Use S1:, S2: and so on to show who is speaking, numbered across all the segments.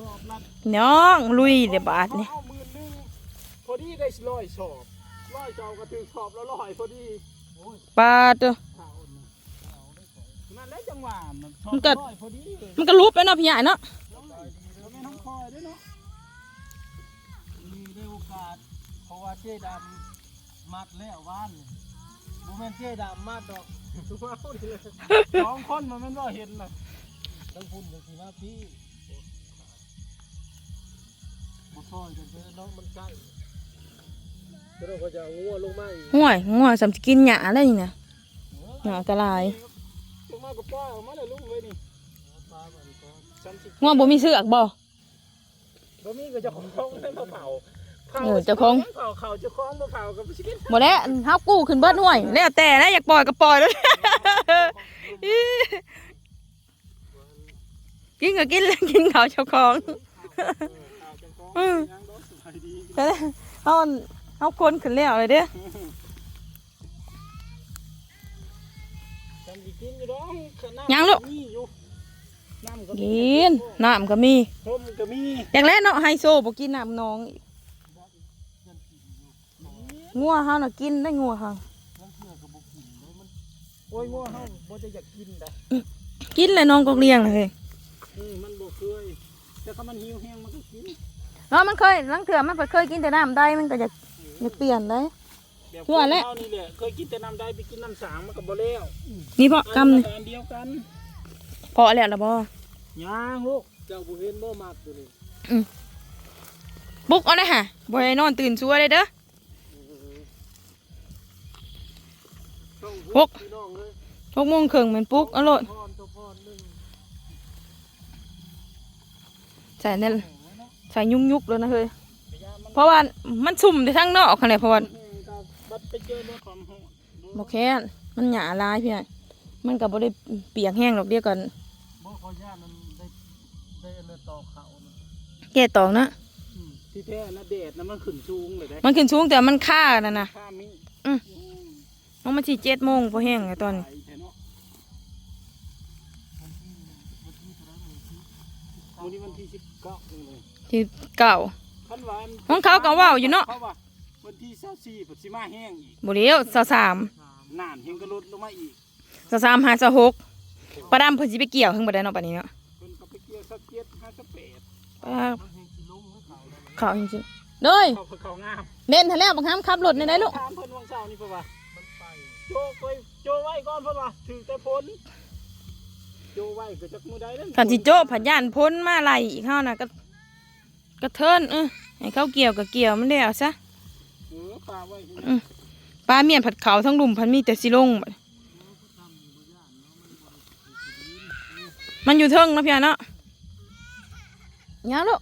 S1: สอบลัด
S2: น้องลุยเดี๋ยวบาทนี่
S1: เอาหมื่นหนึงพอดีได้ร้อยสอบร้อยสอบก็ถึงสอบแล้วร้อยพอดี
S2: ปลาตัว
S1: ข่าวน่ะนั่นแหละจังหวะมันสอบ
S2: มันก็
S1: ร้อยพอดีเลย
S2: มันก็รูปแล้วเนาะพี่ใหญ่เนาะ
S1: แล้วแม่น้องคอยด้วยเนาะมีได้โอกาสเพราะว่าเจ๊ดำมัดแล้วว่านบุแม่นเจ๊ดำมัดดอกทุกว่าพูดเลยสองคนมันไม่นว่าเห็นน่ะต้องพูดอย่างที่ว่าพี่ มาคอยกันเถอะเนาะมันใกล้ก็ต้องก็จะเอางัวลงมาอีก
S2: ห่วยง่วงสำกินหยาอะไรนี่นะหยากระลาย
S1: ลงมากับป้าออกมาเลยลุงเลยนี่ฉันสิ
S2: ง่วงบ่มีเสือกบ่
S1: บ่มีก็เจะของท้องให้มาเผาเผา
S2: เออเจ้าของ
S1: เผาเขาเจะคล้าของมาเผากับชิคกี้
S2: บ่แล้วเฮากู้ขึ้นเบิดห่วย แล้วแต่นะอยากปล่อยก็ปล่อยแล้วกินก็กินแล้วกินเขาวเจ้าของ
S1: เขาเจะคล้าข อง
S2: อืม
S1: ยังดอกสบายดี
S2: เฮาเฮาคนขึ้นแล้วเลยเด้อ
S1: ฉันสิกินอยู่ดอกน้
S2: ยังลูก
S1: มีอยู่น้ำก็มี
S2: กินน้ำก็มี
S1: ต้มก็มี
S2: อย่างแรกเนาะไฮโซบ่กินน้ำน้องอีกงัวเฮาน่ะกินได้งัวเฮา
S1: โอ้ยงัวเฮาบ่จะอยากกินได้
S2: กินเลยน้องก็เลี้ยงเลย
S1: อืมมันบ่เคยแต่ถ้ามันหิวแห้งมันก็กิน
S2: แล้วมันเคยลังเถื่อมันเคยกินแต่น้ำได้มันก็อยากอยากเปลี่ยนได้
S1: แบบ
S2: ทั่วแล้ว
S1: เฮานี่แหละเคยกินแต่น้ำได้ไปกินน้ำสางมันก็บ่แล้ว
S2: นี่เพาะกำนี่
S1: อันเดียวกัน
S2: เพาะแล้วล่ะบ่
S1: ยางลูกเจ้าบ่เห็นบ่มักตัวนี้
S2: ปลุกเอาเลยฮะบ่ให้นอนตื่นชัวเลยเด้อ
S1: ต้อง
S2: หก
S1: พี่น้องเลย
S2: หกโมงครึ่งแมันปลุกเอาโลด
S1: พรตัวพรหนึ่ง
S2: ใส่เนี่ย ใส่ยุ่งยุบๆแล้วนะเฮ้ยเพราะว่ามันสุ่มในทั้งนอกขนาดเพราะว่า
S1: แห้งกับบัดไปเจอรถความโหดดู
S2: บ่แค่นมันหยาลายพี่น้องมันก็บ่ได้เปียกแห้งหรอกเดียวกัน
S1: บ่ขอย่ามันได้ได้อันนั้นต่อเขานะ
S2: แก่ตองนะ
S1: อืมที่แท้นะแดดนะมันขึ้นสูงเลยได้
S2: มันขึ้นสูงแต่มันค่านั่นน่ะ
S1: ข้ามี
S2: มันมาสิเจ็ดโมงพอแห้งไอ้ตอนนี้
S1: ไปแท้เนาะวันนี้วันที่สิบเก้าเลย
S2: ที่เก่า
S1: คันวาอัน
S2: ของเขาก็ว่าวอยู่เนาะ
S1: เขาว่าวันที่เศร้าสี่ปัสิมาแห้งอีก
S2: บ่เลี้ยวสาวสาม
S1: น้ำเฮงก็ลดลงมาอีก
S2: สาวสามหาสาวหกปลาดำเพิ่นสิไปเกี่ยวถึงบ่ได้เนาะปัดนี้เนาะ
S1: เพิ่นก็ไปเกี่ยวสักเจ็ดห้าสักแปด
S2: ปลา
S1: มันเฮงสิลงให้เขาแล้ว
S2: เขาจริงๆเด้ย
S1: เขาเพิ่นเขางาม
S2: เล่นทันแล้วบังคับขับรถในได้ลูก
S1: ถามเพิ่นวังเช้านี่เพิ่นว่ามันไปโจไว้โจไว้ก่อนเพิ่นว่าถือแต่ผลโจไว้ก็จักมือใดนั่น
S2: ขันสิโจ้ผัดย่านพ้นมาไล่อีกเฮาน่ะก็ ก็เทินเออให้เขาเกี่ยวก็เกี่ยวมันแล้วซะ
S1: เออฝากไว้
S2: ปลาเมียนผัดเขาทั้งลุมพันมีแต่สิลงบัดมันอยู่เทิงนะพี่อะเนาะยาวลูก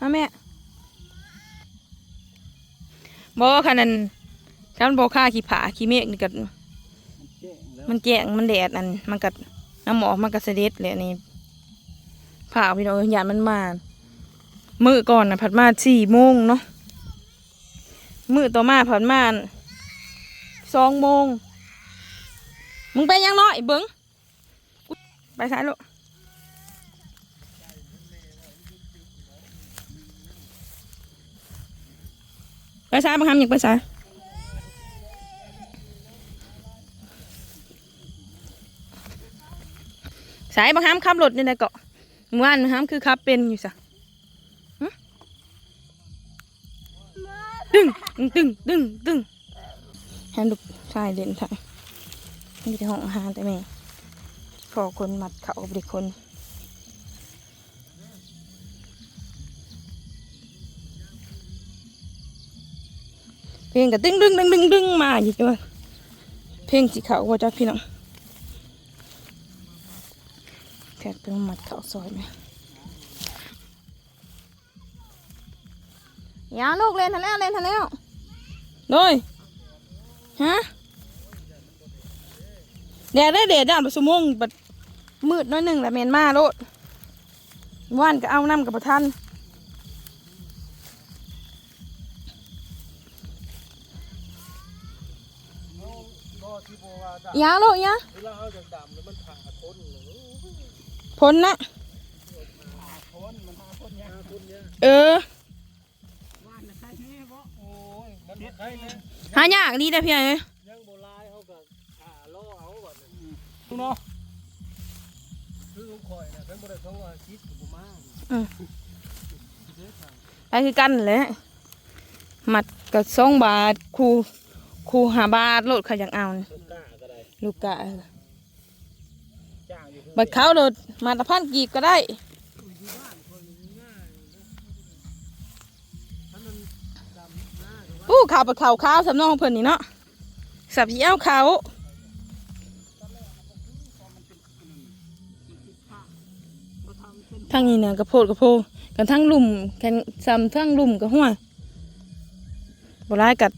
S2: ฮะแม่บอกว่าคันนั้นคันบอกค่าขี้ผาขี้เมฆนี่ก็
S1: มันแจ้งแล้ว
S2: มันแจงมันแดดอันมันก็น้ำหมอกมันก็เสด็จเลยอันนี่ ผ่าพี่น้องเอ้ยานมันมามือก่อนนะผัดมาสี่โมงเนาะมือต่อมาผัดมาสองโมงมึงไปยังน้อยเบิ้งไปสายลูกไปสายบังคับอยากไปสายสายบางห้ามขับรถนี่นะเกาะ วานห้ามคือขับเป็นอยู่สะดึงดึงดึงดึงให้ลูกชายเด่นถ่ายนี่จะห้องอาหาแต่แม่พอคนมัดเขาบเด็กคนเพลงก็ดึงดึงดึงดึงดึงมาอยู่จ้ะเพลงสีขาว่าจ้าพี่น้อง แทกเป็นหมัดเขาซอยไหมยาลูกเล่นทันแล้วเล่นทันแล้วโดยฮะแดดได้แดดด้านประสมงบัดมืดน้อยหนึ่งแหละเมนมาโลดว่านก็เอาน้ำกับประทัน
S1: ก็ที่บอกว่าด
S2: ยาลูกยาำ
S1: เวลาเอาจากดำแล้วมันผ่าพ้นเลย
S2: พ้นนะเออ
S1: ว่านน่ะใครแน่บ่โอ้ยมันบ่ใครเลย
S2: หายากดีนะพี่ไอ้เอ้ย
S1: ยังโบราณเขาก็อ่าล่อเอาก่อนเนาะคือลุงคอยนะเป็นบริษัทของอาชีพกับผมมา
S2: อืม
S1: เด้อค่ะ
S2: ไปคือกันแหละมัดก็สองบาทครูครูหาบาทโลดเขาอยากเอานี่
S1: ลูกก้าก็ได้
S2: ลูกกะ
S1: จ้างอยู่ที่
S2: บัดเขาโลด มาตะพันกีบก็ได้
S1: ปู้ข่าว่า
S2: อู้ข่าวไปข่าวข้าวสำนองเพิ่นนี่เนาะสับเยี่ยวเขา
S1: มาทำเป็น
S2: ทั้งนี้เนี่ยกระโพดกระโพกันทั้งลุ่มกันซ้ำทั้งลุ่มกับหัวบร้ายกัด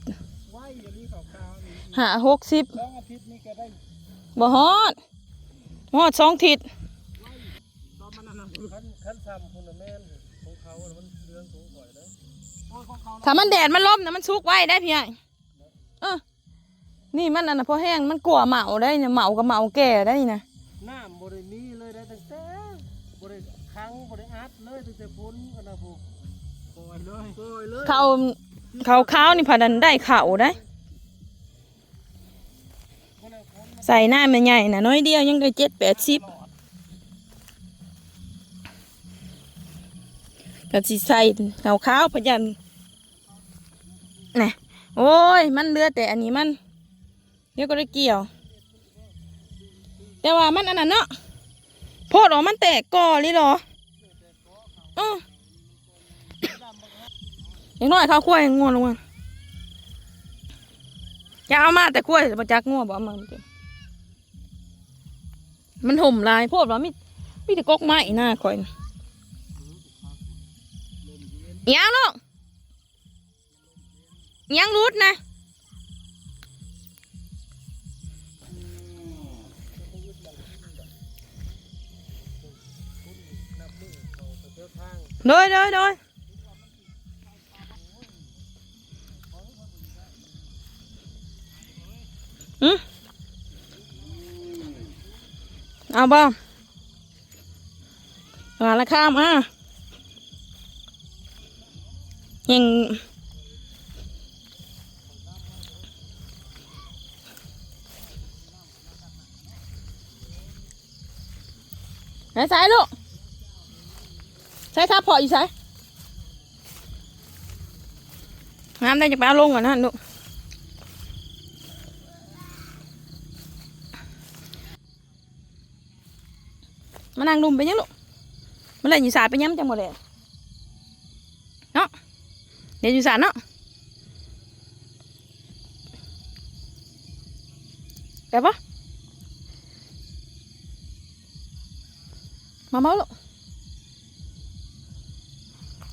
S1: หา
S2: หกสิบบ่ฮอดฮอดสองทิศ
S1: ตอนมันนั่นนะ ขั้นขั้นซ้ำคุณแม่นของเขาน่ะมันเรื่องสูงกว่าเด้อโอ้ยของเขา
S2: ถ้ามันแดดมันลมนะมันสุกไว้ได้พี่ใหญ่เออนี่มันอันน่ะพอแห้งมันกลัวเหมาได้เนี่ยเหมากับเหมาแก่ได้นี่นะ
S1: น้ำบริมีเลยได้ตั้งแต่บริคังบริอัดเลยตั้งแต่พ้นกันนะพูปล่อยเลยปล่อยเลย
S2: เขาเขาข้าวนี่พาดันได้เข่าได้
S1: บ่ได้พ้น
S2: ใส่หน้ามันใหญ่นะน้อยเดียวยังได้เจ็ดแปดสิบ
S1: ตลอด
S2: ก็สิใส่เขาขาวพยันน่ะโอ้ย มันเลือแต่อันนี้มันเดี๋ยวก็ได้เกี่ยว แต่ว่ามันอันนั้นเนาะโพดออกมันแตกก่อเลยหรออออย่างน้อยข้าวคั่วยังงวนลงมาจะเอามาแต่คั่วจะมาจักงัวบ่เอามามันห่มลายโพดว่ามีมีแต่กกไม้หน้าคอยนะ ยังลูกยังรุดนะ
S1: นับมือเขาไปเที่ยวทาง
S2: โดยโดยโดยอืมเอาบ้ามอะยังหาลูกใช้ทับพออยู่ใช้น้ำได้จะไปเอาลงก่อนนะ ลูกมานั่งดุมไปยังลูกมาเล่นอยู่สายไปย้ำจังหมดเลยเนาะ เดี๋ยวอยู่สายเนาะแต่ปะมาเมาลูก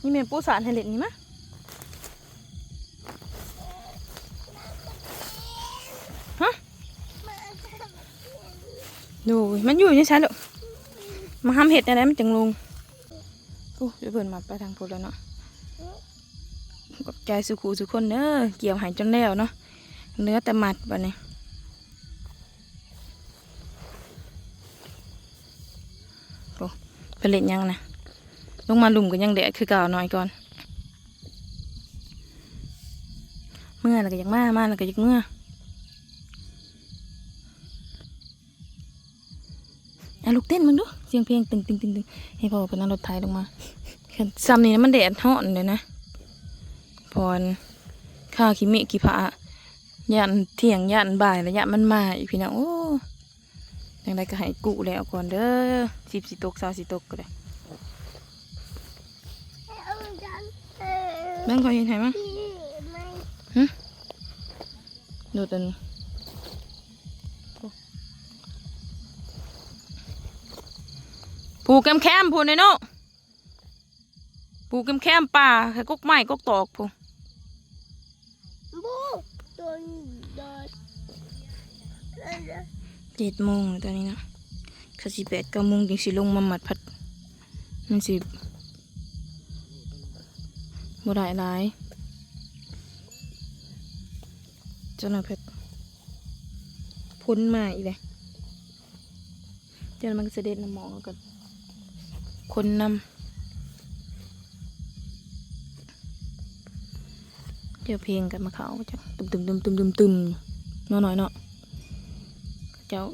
S2: นี่เมนปูสารให้เล่นนี่มะฮะดูมันอยู่นี่ ใจังลงกูจะเพิ่นมาไปทางพุทธแล้วเนาะขอบใจสุขูสุคนเด้อเกี่ยวหายจนแล้วเนาะเนื้อแต่หมัดบัดนี้โอ้ไปเล่นยังนะลงมาหลุมก็ยังแดดคือเก่าหน่อยก่อน เมื่อแล้วก็ยังมามาแล้วก็ยังเมื่ออะลูกเต้นมึงดูเสียงเพลงตึงตึงตึงตึงให้พ่อเป็นนั่งรถไถลงมาซ้ำนี่นะมันแดดฮ้อนเลยนะ พรข้าขี้เมฆขี้ผายันเที่ยงยันบ่ายแล้วยันมันมาอีกพี่น้องโอ้ยังไงก็ให้กุแล้วก่อนเด้อสิบสิตกสาวสิตกก็ได้แม่งคอยเห็นไหมมั้งดูตัวนี้ผูกแคมแคมผูกในโน่ผูกแคมแคมป่าให้กกไม้กกตอกผู
S3: บูตัวดอด
S2: เจ็ดโมงตอนนี้นะข้าสิแปดเก้าโมงจึงสิลงมาหมัดพัดมันสิบ่ได้หลายเจ้าหน้าเพชรพ้นมาอีกเลยเดี๋ยวมันก็จะเด็ดน้ำหมองแล้วกันคนนำ เดี๋ยวเพลงกันมาเขาจะตึมตึมตึมตึมตึมตึมเนาะหน่อยเนาะเจ้า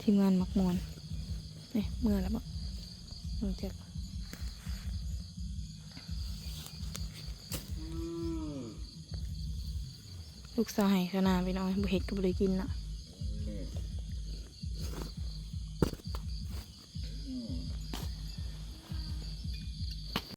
S2: ทีมงานมักมวนนี่เมื่อแล้วบ่ลงเจากลูกสาวให้ขนาดไปน้อยบุเห็ดก็บ่ได้กินเนาะ